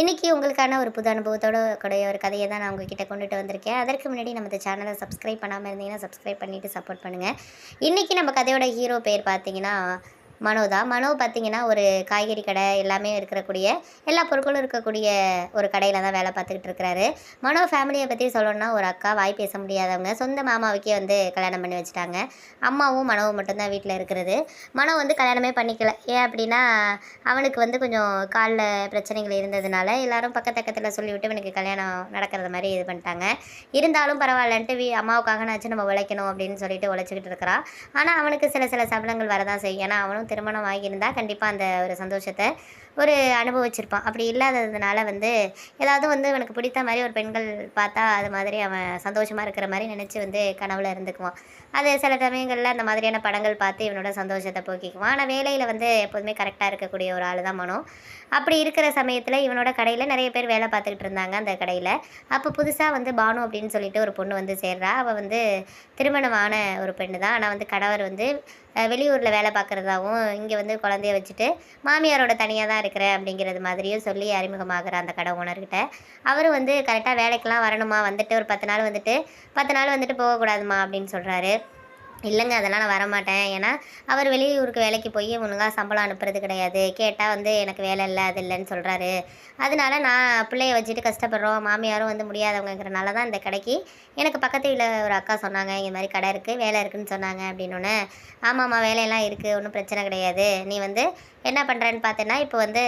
இன்றைக்கி உங்களுக்கான ஒரு புது அனுபவத்தோட கூடிய ஒரு கதையை தான் நான் உங்ககிட்ட கொண்டுட்டு வந்திருக்கேன். அதற்கு முன்னாடி நம்ம சேனலை சப்ஸ்கிரைப் பண்ணாமல் இருந்தீங்கன்னா சப்ஸ்கிரைப் பண்ணிவிட்டு சப்போர்ட் பண்ணுங்கள் இன்றைக்கி நம்ம கதையோட ஹீரோ பேர் பார்த்தீங்கன்னா மனோ தான். மனோ பார்த்தீங்கன்னா ஒரு காய்கறி கடை எல்லாமே இருக்கக்கூடிய எல்லா பொருட்களும் இருக்கக்கூடிய ஒரு கடையில் தான் வேலை பார்த்துக்கிட்டு இருக்கிறாரு. மனோ ஃபேமிலியை பற்றி சொல்லணும்னா ஒரு அக்கா வாய் பேச முடியாதவங்க சொந்த மாமாவுக்கே வந்து கல்யாணம் பண்ணி வச்சுட்டாங்க. அம்மாவும் மனோவும் மட்டும்தான் வீட்டில் இருக்கிறது. மனோ வந்து கல்யாணமே பண்ணிக்கல. ஏன் அப்படின்னா அவனுக்கு வந்து கொஞ்சம் காலில் பிரச்சனைகள் இருந்ததுனால எல்லாரும் பக்கத்தக்கத்தில் சொல்லிவிட்டு இவனுக்கு கல்யாணம் நடக்கிறது மாதிரி இது பண்ணிட்டாங்க. இருந்தாலும் பரவாயில்லன்ட்டு வீ அம்மாவுக்காக நான் நம்ம உழைக்கணும் அப்படின்னு சொல்லிட்டு உழைச்சிக்கிட்டு இருக்கிறான். ஆனால் அவனுக்கு சில சில சபலங்கள் வரதான் செய்யும். ஏன்னா அவனும் திருமணம் ஆகியிருந்தால் கண்டிப்பாக அந்த ஒரு சந்தோஷத்தை ஒரு அனுபவிச்சிருப்பான். அப்படி இல்லாததுனால வந்து ஏதாவது வந்து அவனுக்கு பிடித்த மாதிரி ஒரு பெண்கள் பார்த்தா அது மாதிரி அவன் சந்தோஷமாக இருக்கிற மாதிரி நினச்சி வந்து கனவுல இருந்துக்குவான். அது சில சமயங்களில் அந்த மாதிரியான படங்கள் பார்த்து இவனோட சந்தோஷத்தை போக்கிக்குவான். ஆனால் வேலையில் வந்து எப்போதுமே கரெக்டாக இருக்கக்கூடிய ஒரு ஆள் தான் மனோ. அப்படி இருக்கிற சமயத்தில் இவனோட கடையில் நிறைய பேர் வேலை பார்த்துக்கிட்டு இருந்தாங்க அந்த கடையில். அப்போ புதுசாக வந்து பானு அப்படின்னு சொல்லிட்டு ஒரு பொண்ணு வந்து சேர்றா. அவள் வந்து திருமணமான ஒரு பெண்ணு தான். ஆனால் வந்து கணவர் வந்து வெளியூரில் வேலை பார்க்குறதாவும் இங்கே வந்து குழந்தைய வச்சுட்டு மாமியாரோட தனியாக தான் இருக்கிறேன் அப்படிங்கிறது மாதிரியும் சொல்லி அறிமுகமாகிற அந்த கடை ஓனர்கிட்ட அவரும் வந்து கரெக்டாக வேலைக்கெல்லாம் வரணுமா? வந்துட்டு ஒரு பத்து நாள் வந்துட்டு பத்து நாள் வந்துட்டு போகக்கூடாதுமா அப்படின்னு சொல்கிறாரு இல்லைங்க அதெல்லாம் நான் வரமாட்டேன். ஏன்னா அவர் வெளியூருக்கு வேலைக்கு போய் ஒழுங்காக சம்பளம் அனுப்புறது கிடையாது. கேட்டால் வந்து எனக்கு வேலை இல்லை அது இல்லைன்னு சொல்கிறாரு அதனால நான் பிள்ளைய வச்சுட்டு கஷ்டப்படுறோம். மாமியாரும் வந்து முடியாதவங்கிறனால தான் இந்த கடைக்கு எனக்கு பக்கத்து வீட்டில் ஒரு அக்கா சொன்னாங்க இந்த மாதிரி கடை இருக்குது வேலை இருக்குதுன்னு சொன்னாங்க அப்படின்னோடனே ஆமாம்மா வேலையெல்லாம் இருக்குது ஒன்றும் பிரச்சனை கிடையாது. நீ வந்து என்ன பண்ணுறேன்னு பார்த்தேன்னா இப்போ வந்து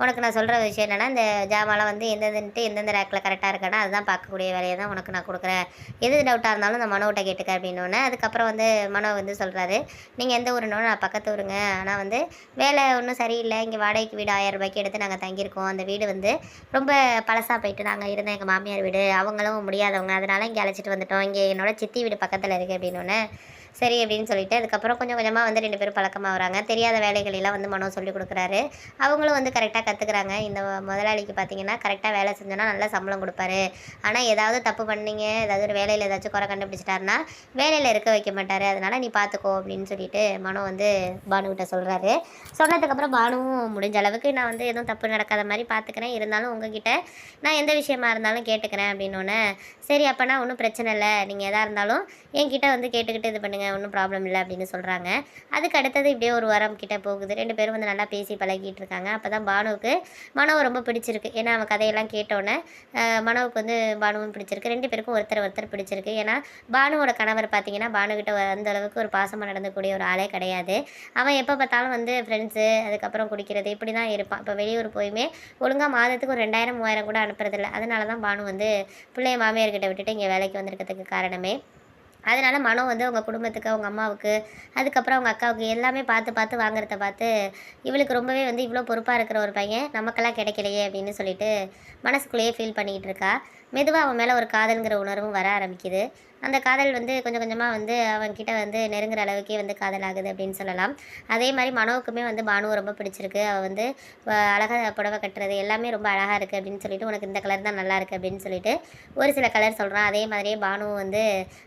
உனக்கு நான் சொல்கிற விஷயம் என்னென்னா இந்த ஜாமான்லாம் வந்து எந்தெந்தன்ட்டு எந்தெந்த ரேக்கில் கரெக்டாக இருக்கானோ அதுதான் பார்க்கக்கூடிய வேலையை தான் உனக்கு நான் கொடுக்குறேன். எது டவுட்டாக இருந்தாலும் இந்த மனோவிட்ட கேட்டுக்க அப்படின்னோடனே அதுக்கப்புறம் வந்து மனோ வந்து சொல்கிறாரு நீங்கள் எந்த ஊருனோட நான் பக்கத்து ஊருங்க. ஆனால் வந்து வேலை ஒன்றும் சரியில்லை. இங்கே வாடகைக்கு வீடு ஆயிரம் ரூபாய்க்கு எடுத்து நாங்கள் தங்கியிருக்கோம். அந்த வீடு வந்து ரொம்ப பழசாக போயிட்டு நாங்கள் இருந்த எங்கள் மாமியார் வீடு. அவங்களும் முடியாதவங்க. அதனால் இங்கே அழைச்சிட்டு வந்துட்டோம். இங்கே என்னோட சித்தி வீடு பக்கத்தில் இருக்குது அப்படின்னோடனே சரி அப்படின்னு சொல்லிட்டு அதுக்கப்புறம் கொஞ்சம் கொஞ்சமாக வந்து ரெண்டு பேரும் பழக்கமாக வராங்க. தெரியாத வேலைகளெல்லாம் வந்து மனோ சொல்லி கொடுக்குறாரு. அவங்களும் வந்து கரெக்டாக கற்றுக்குறாங்க இந்த முதலாளிக்கு பார்த்தீங்கன்னா கரெக்டாக வேலை செஞ்சோன்னா நல்ல சம்பளம் கொடுப்பாரு. ஆனால் ஏதாவது தப்பு பண்ணீங்க ஏதாவது ஒரு வேலையில் ஏதாச்சும் குறை கண்டுபிடிச்சிட்டாருன்னா வேலையில் இருக்க வைக்க மாட்டார். அதனால் நீ பார்த்துக்கோ அப்படின்னு சொல்லிட்டு மனோ வந்து பானுக்கிட்ட சொல்கிறாரு சொன்னதுக்கப்புறம் பானுவும் முடிஞ்ச அளவுக்கு நான் வந்து எதுவும் தப்பு நடக்காத மாதிரி பார்த்துக்கிறேன் இருந்தாலும் உங்ககிட்ட நான் எந்த விஷயமா இருந்தாலும் கேட்டுக்கிறேன். அப்படின்னோடனே சரி அப்போனா ஒன்றும் பிரச்சனை இல்லை. நீங்கள் எதாக இருந்தாலும் என்கிட்ட வந்து கேட்டுக்கிட்டு இது பண்ணுங்கள் ஒன்றும் ப்ராப்ளம் இல்லை அப்படின்னு சொல்கிறாங்க அதுக்கு அடுத்தது இப்படியே ஒரு வாரம் கிட்டே போகுது. ரெண்டு பேரும் வந்து நல்லா பேசி பழகிட்டு இருக்காங்க. அப்போ தான் பானுவுக்கு மனோவை ரொம்ப பிடிச்சிருக்கு. ஏன்னா அவன் கதையெல்லாம் கேட்டோன்னே மனோவுக்கு வந்து பானுவும் பிடிச்சிருக்கு. ரெண்டு பேருக்கும் ஒருத்தர் ஒருத்தர் பிடிச்சிருக்கு. ஏன்னா பானுவோட கணவர் பார்த்தீங்கன்னா பானுக்கிட்ட அந்த அளவுக்கு ஒரு பாசமாக நடந்தக்கூடிய ஒரு ஆளே கிடையாது. அவன் எப்போ பார்த்தாலும் வந்து ஃப்ரெண்ட்ஸு அதுக்கப்புறம் குடிக்கிறது இப்படி தான் இருப்பான். இப்போ வெளியூர் போயுமே ஒழுங்காக மாதத்துக்கு ஒரு ரெண்டாயிரம் மூவாயிரம் கூட அனுப்புறதில்ல. அதனால தான் பானு வந்து பிள்ளைய மாமியார்கிட்ட விட்டுட்டு இங்கே வேலைக்கு வந்திருக்கிறதுக்கு காரணமே. அதனால மனம் வந்து அவங்க குடும்பத்துக்கு அவங்க அம்மாவுக்கு அதுக்கப்புறம் அவங்க அக்காவுக்கு எல்லாமே பார்த்து பார்த்து வாங்குறத பார்த்து இவளுக்கு ரொம்பவே வந்து இவ்வளோ பொறுப்பாக இருக்கிற ஒரு பையன் நமக்கெல்லாம் கிடைக்கலையே அப்படின்னு சொல்லிட்டு மனசுக்குள்ளேயே ஃபீல் பண்ணிக்கிட்டு இருக்கா. மெதுவாக அவன் மேலே ஒரு காதலுங்கிற உணர்வும் வர ஆரம்பிக்குது. அந்த காதல் வந்து கொஞ்சம் கொஞ்சமாக வந்து அவன்கிட்ட வந்து நெருங்குற அளவுக்கே வந்து காதல் ஆகுது அப்படின்னு சொல்லலாம். அதே மாதிரி மனோவுக்குமே வந்து பானுவை ரொம்ப பிடிச்சிருக்கு. அவள் வந்து அழகாக புடவை கட்டுறது எல்லாமே ரொம்ப அழகாக இருக்குது அப்படின்னு சொல்லிட்டு உனக்கு இந்த கலர் தான் நல்லா இருக்குது அப்படின்னு சொல்லிட்டு ஒரு சில கலர் சொல்கிறான் அதே மாதிரியே பானுவும் வந்து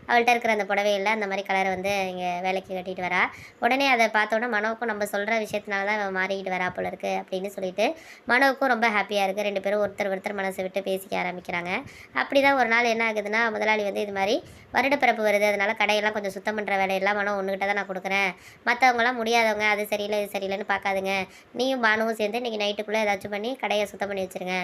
அவள்கிட்ட இருக்கிற அந்த புடவையில் அந்த மாதிரி கலரை வந்து இங்கே வேலைக்கு கட்டிட்டு வரா. உடனே அதை பார்த்தோன்னே மனோவுக்கும் நம்ம சொல்கிற விஷயத்தினால தான் அவன் மாறிக்கிட்டு வரா போல இருக்குது அப்படின்னு சொல்லிட்டு மனோவுக்கும் ரொம்ப ஹாப்பியாக இருக்குது ரெண்டு பேரும் ஒருத்தர் ஒருத்தர் மனசை விட்டு பேசிக்க ஆரம்பிக்கிறாங்க. அப்படி தான் ஒரு நாள் என்ன ஆகுதுன்னா முதலாளி வந்து இது மாதிரி வருடப்பிறப்பு வருது அதனால கடையெல்லாம் கொஞ்சம் சுத்தம் பண்ணுற வேலையெல்லாம் மனம் ஒன்றுகிட்ட தான் நான் கொடுக்குறேன். மற்றவங்களாம் முடியாதவங்க அது சரியில்லை இது சரியில்லைன்னு பார்க்காதுங்க. நீயும் பானுவும் சேர்ந்து இன்றைக்கி நைட்டுக்குள்ளே ஏதாச்சும் பண்ணி கடையை சுத்தம் பண்ணி வச்சுருங்க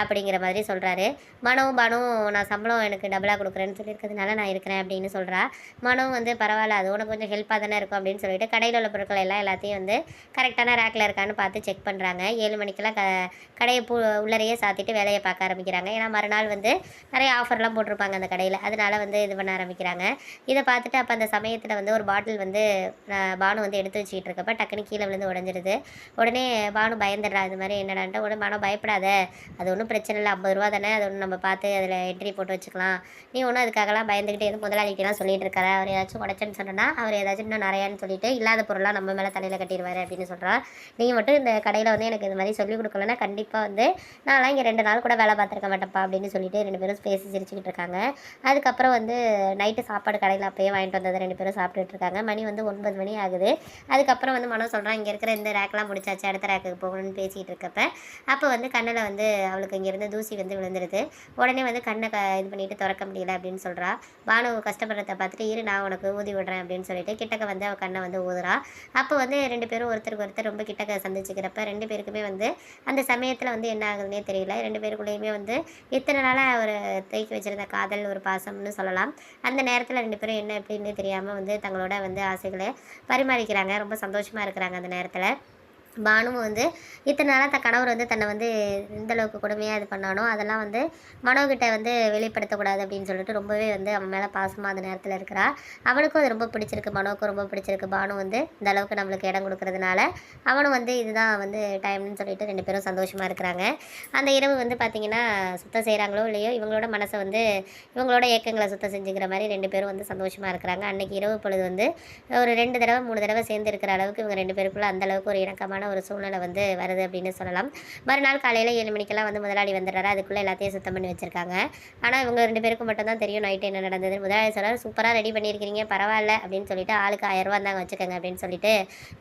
அப்படிங்கிற மாதிரி சொல்கிறாரு மனோவும் பானுவும் நான் சம்பளம் எனக்கு டபுளாக கொடுக்குறேன்னு சொல்லியிருக்கிறதுனால நான் இருக்கிறேன் அப்படின்னு சொல்கிறா மனோவும் வந்து பரவாயில்ல அது உனக்கு கொஞ்சம் ஹெல்ப்பாக தானே இருக்கும் அப்படின்னு சொல்லிட்டு கடையில் உள்ள பொருட்கள் எல்லாம் எல்லாத்தையும் வந்து கரெக்டான ரேக்கில் இருக்கான்னு பார்த்து செக் பண்ணுறாங்க ஏழு மணிக்கெல்லாம் க கடையை பூ உள்ளறையே சாத்திட்டு வேலையை பார்க்க ஆரம்பிக்கிறாங்க. ஏன்னா மறுநாள் வந்து நிறைய ஆஃபர்லாம் போட்டிருப்பாங்க அந்த கடையில். அதனால் வந்து இது பண்ண ஆரம்பிக்கிறாங்க. இதை பார்த்துட்டு அப்போ அந்த சமயத்தில் வந்து ஒரு பாட்டில் வந்து பானு வந்து எடுத்து வச்சுக்கிட்டு இருக்கப்ப டக்குன்னு கீழே விழுந்து உடஞ்சிடுது உடனே பானு பயந்துடுறா இது மாதிரி என்னடான்ட்டு? உடனே பானு பயப்படாத. அது ஒன்றும் பிரச்சனை இல்லை. ஐம்பது ரூபா தானே. அது ஒன்று நம்ம பார்த்து அதில் என்ட்ரி போட்டு வச்சுக்கலாம். நீ ஒன்றும் அதுக்காகலாம் பயந்துக்கிட்டு எதுவும் முதலாளிகிட்டலாம் சொல்லிட்டு இருக்காரு அவர் ஏதாச்சும் உடச்சேன்னு சொன்னா அவர் ஏதாச்சும் இன்னும் நிறையான்னு சொல்லிட்டு இல்லாத பொருளாக நம்ம மேலே தலையில் கட்டிடுவார் அப்படின்னு சொல்கிறா நீங்கள் மட்டும் இந்த கடையில் வந்து எனக்கு இது மாதிரி சொல்லிக் கொடுக்கலன்னா கண்டிப்பாக வந்து நான்லாம் இங்கே ரெண்டு நாள் கூட வேலை பார்த்துருக்க மாட்டேப்பா அப்படின்னு சொல்லிட்டு ரெண்டு பேரும் பேசி சிரிச்சுக்கிட்டு இருக்காங்க. அதுக்கப்புறம் வந்து நைட்டு சாப்பாடு கடையில் அப்போயே வாங்கிட்டு வந்தது ரெண்டு பேரும் சாப்பிட்டுட்டு இருக்காங்க. மணி வந்து ஒன்பது மணி ஆகுது. அதுக்கப்புறம் வந்து மனம் சொல்கிறான் இங்கே இருக்கிற இந்த ரேக்கெலாம் முடிச்சாச்சு அடுத்த ரேக்குக்கு போகணும்னு பேசிகிட்டு இருக்கப்ப அப்போ வந்து கண்ணில் வந்து அவளுக்கு இங்கேருந்து தூசி வந்து விழுந்துருது. உடனே வந்து கண்ணை க இது பண்ணிட்டு திறக்க முடியல அப்படின்னு சொல்கிறா பானு கஷ்டப்படுறத பார்த்துட்டு இரு நான் உனக்கு ஊதி விடுறேன் அப்படின்னு சொல்லிட்டு கிட்டக்க வந்து அவள் கண்ணை வந்து ஊதுறா. அப்போ வந்து ரெண்டு பேரும் ஒருத்தருக்கு ஒருத்தர் ரொம்ப கிட்டக்க சந்திச்சுக்கிறப்ப ரெண்டு பேருக்குமே வந்து அந்த சமயத்தில் வந்து என்ன ஆகுதுன்னே தெரியல. ரெண்டு பேருக்குள்ளேயுமே வந்து இத்தனை நாளாக ஒரு தேக்கி வச்சிருந்த காதல் ஒரு பாசம்னு சொல்லலாம். அந்த நேரத்தில் ரெண்டு பேரும் என்ன எப்படின்னு தெரியாமல் வந்து தங்களோட வந்து ஆசைகளை பரிமாறிக்கிறாங்க. ரொம்ப சந்தோஷமாக இருக்கிறாங்க அந்த நேரத்தில். பானுவும் வந்து இத்தனை நாளாக தன் கணவர் வந்து தன்னை வந்து எந்த அளவுக்கு கொடுமையாக இது பண்ணானோ அதெல்லாம் வந்து மனோகிட்ட வந்து வெளிப்படுத்தக்கூடாது அப்படின்னு சொல்லிட்டு ரொம்பவே வந்து அவன் மேலே பாசமாக அந்த நேரத்தில் இருக்கிறா. அவனுக்கும் அது ரொம்ப பிடிச்சிருக்கு மனோவுக்கும் ரொம்ப பிடிச்சிருக்கு. பானு வந்து இந்த அளவுக்கு நம்மளுக்கு இடம் கொடுக்கறதுனால அவனும் வந்து இதுதான் வந்து டைம்னு சொல்லிட்டு ரெண்டு பேரும் சந்தோஷமாக இருக்கிறாங்க. அந்த இரவு வந்து பார்த்திங்கன்னா சுத்தம் செய்கிறாங்களோ இல்லையோ இவங்களோட மனசை வந்து இவங்களோட ஏக்கங்களை சுத்தம் செஞ்சுக்கிற மாதிரி ரெண்டு பேரும் வந்து சந்தோஷமாக இருக்கிறாங்க. அன்றைக்கி இரவு பொழுது வந்து ஒரு ரெண்டு தடவை மூணு தடவை சேர்ந்து இருக்கிற அளவுக்கு இவங்க ரெண்டு பேருக்குள்ளே அந்த அளவுக்கு ஒரு இணக்கமான ஒரு சூழ்நிலை வந்து வருது அப்படின்னு சொல்லலாம். மறுநாள் காலையில் ஏழு மணிக்கெல்லாம் வந்து முதலாளி வந்துடுறாரு. அதுக்குள்ளே எல்லாத்தையும் சுத்தம் பண்ணி வச்சுருக்காங்க. ஆனால் இவங்க ரெண்டு பேருக்கும் மட்டும் தான் தெரியும் நைட்டு என்ன நடந்தது முதலாளி சொல்கிறார் சூப்பராக ரெடி பண்ணியிருக்கிறீங்க பரவாயில்ல அப்படின்னு சொல்லிட்டு ஆளுக்கு ஆயிரரூவா தாங்க வச்சுக்கோங்க அப்படின்னு சொல்லிட்டு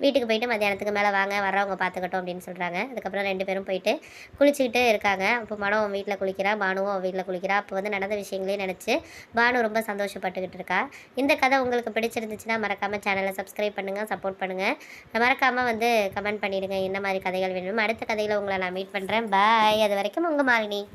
வீட்டுக்கு போயிட்டு மத்தியானத்துக்கு மேலே வாங்க வர்றவங்க பார்த்துக்கட்டும் அப்படின்னு சொல்கிறாங்க அதுக்கப்புறம் ரெண்டு பேரும் போயிட்டு குளிச்சுக்கிட்டு இருக்காங்க. அப்போ மனம் வீட்டில் குளிக்கிறா பானுவும் வீட்டில் குளிக்கிறா. அப்போ வந்து நடந்த விஷயங்களே நினச்சி பானு ரொம்ப சந்தோஷப்பட்டுக்கிட்டு இருக்கா. இந்த கதை உங்களுக்கு பிடிச்சிருந்துச்சுன்னா மறக்காமல் சேனலை சப்ஸ்கிரைப் பண்ணுங்கள் சப்போர்ட் பண்ணுங்கள் மறக்காமல் வந்து கமெண்ட் பண்ணி பண்ணிடுங்க. என்ன மாதிரி கதைகள் வேணும் அடுத்த கதையில் உங்களை நான் மீட் பண்ணுறேன் பாய் அது வரைக்கும் உங்கள் மாலினி.